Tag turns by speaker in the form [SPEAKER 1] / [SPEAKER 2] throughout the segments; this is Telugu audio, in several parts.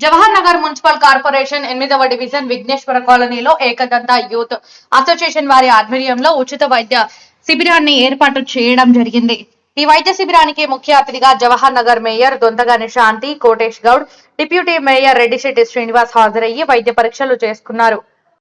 [SPEAKER 1] జవహర్ నగర్ మున్సిపల్ కార్పొరేషన్ ఎనిమిదవ డివిజన్ విఘ్నేశ్వర కాలనీలో ఏకదంత యూత్ అసోసియేషన్ వారి ఆధ్వర్యంలో ఉచిత వైద్య శిబిరాన్ని ఏర్పాటు చేయడం జరిగింది. ఈ వైద్య శిబిరానికి ముఖ్య అతిథిగా Jawahar Nagar mayor Dontagani Shanti Kotesh Goud deputy mayor Reddishetti Srinivas హాజరయ్యి వైద్య పరీక్షలు చేసుకున్నారు.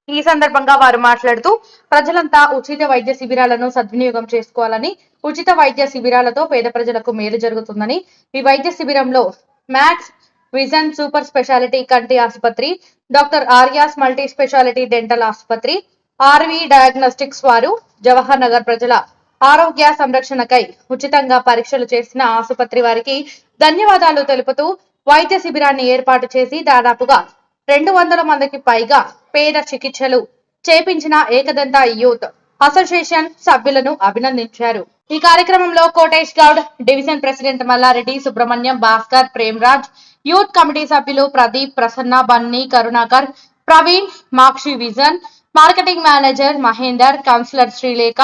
[SPEAKER 1] ఈ సందర్భంగా వారు మాట్లాడుతూ ప్రజలంతా ఉచిత వైద్య శిబిరాలను సద్వినియోగం చేసుకోవాలని ఉచిత వైద్య శిబిరాలతో పేద ప్రజలకు మేలు జరుగుతుందని ఈ వైద్య శిబిరంలో మ్యాక్స్ విజన్ సూపర్ స్పెషాలిటీ కంటి ఆసుపత్రి doctor Aryas multi speciality dental ఆసుపత్రి ఆర్వి డయాగ్నోస్టిక్స్ వారు జవహర్ నగర్ ప్రజల ఆరోగ్య సంరక్షణకై ఉచితంగా పరీక్షలు చేసిన ఆసుపత్రి వారికి ధన్యవాదాలు తెలుపుతూ వైద్య శిబిరాన్ని ఏర్పాటు చేసి దాదాపుగా రెండు వందల మందికి పైగా పేద చికిత్సలు చేపించిన ఏకదంత యూత్ అసోసియేషన్ సభ్యులను అభినందించారు. ఈ కార్యక్రమంలో Kotesh Goud division president Mallareddy Subrahmanyam Bhaskar Premraj youth committee సభ్యులు Pradeep Prasanna Bunny Karunakar Praveen Maxivision marketing manager Mahender counsellor Srilekha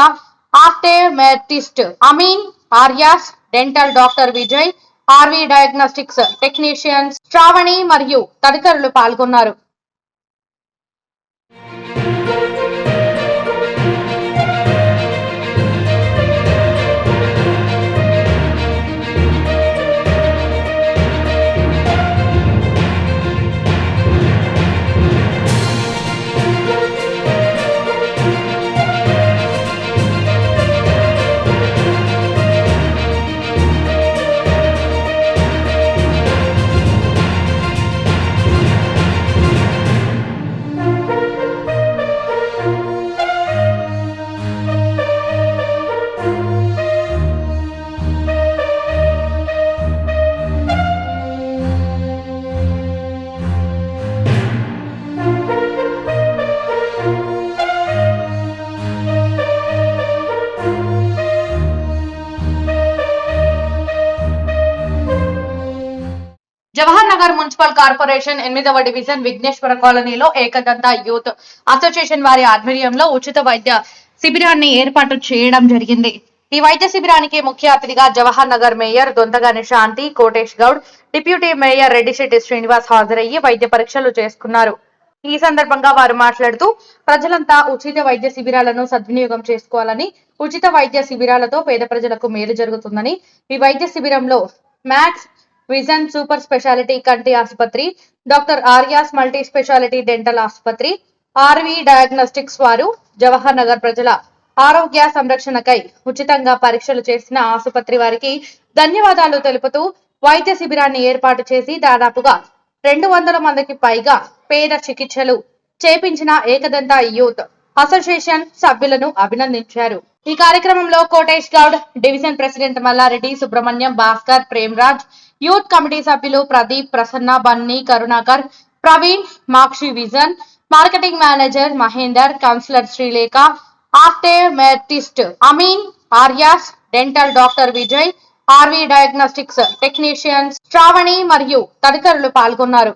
[SPEAKER 1] optometrist Ameen Aryas dental doctor Vijay RV diagnostics technicians Sravani మరియు తదితరులు పాల్గొన్నారు. జవహర్ నగర్ మున్సిపల్ కార్పొరేషన్ ఎనిమిదవ డివిజన్ విఘ్నేశ్వర కాలనీలో ఏకదంత యూత్ అసోసియేషన్ వారి ఆధ్వర్యంలో ఉచిత వైద్య శిబిరాన్ని ఏర్పాటు చేయడం జరిగింది. ఈ వైద్య శిబిరానికి ముఖ్య అతిథిగా Jawahar Nagar mayor Dontagani Shanti Kotesh Goud deputy mayor Reddishetti Srinivas హాజరయ్యి వైద్య పరీక్షలు చేసుకున్నారు. ఈ సందర్భంగా వారు మాట్లాడుతూ ప్రజలంతా ఉచిత వైద్య శిబిరాలను సద్వినియోగం చేసుకోవాలని ఉచిత వైద్య శిబిరాలతో పేద ప్రజలకు మేలు జరుగుతుందని ఈ వైద్య శిబిరంలో మ్యాక్స్ విజన్ సూపర్ స్పెషాలిటీ కంటి ఆసుపత్రి doctor Aryas multi speciality dental ఆసుపత్రి ఆర్వి డయాగ్నోస్టిక్స్ వారు జవహర్ నగర్ ప్రజల ఆరోగ్య సంరక్షణకై ఉచితంగా పరీక్షలు చేసిన ఆసుపత్రి వారికి ధన్యవాదాలు తెలుపుతూ వైద్య శిబిరాన్ని ఏర్పాటు చేసి దాదాపుగా రెండు వందల మందికి పైగా పేద చికిత్సలు చేపించిన ఏకదంత యూత్ అసోసియేషన్ సభ్యులను అభినందించారు. ఈ కార్యక్రమంలో Kotesh Goud division president Mallareddy Subrahmanyam Bhaskar Premraj youth committee సభ్యులు Pradeep Prasanna Bunny Karunakar Praveen Maxivision marketing manager Mahender counsellor Srilekha optometrist Ameen Aryas dental doctor Vijay RV diagnostics technicians Sravani మరియు తదితరులు పాల్గొన్నారు.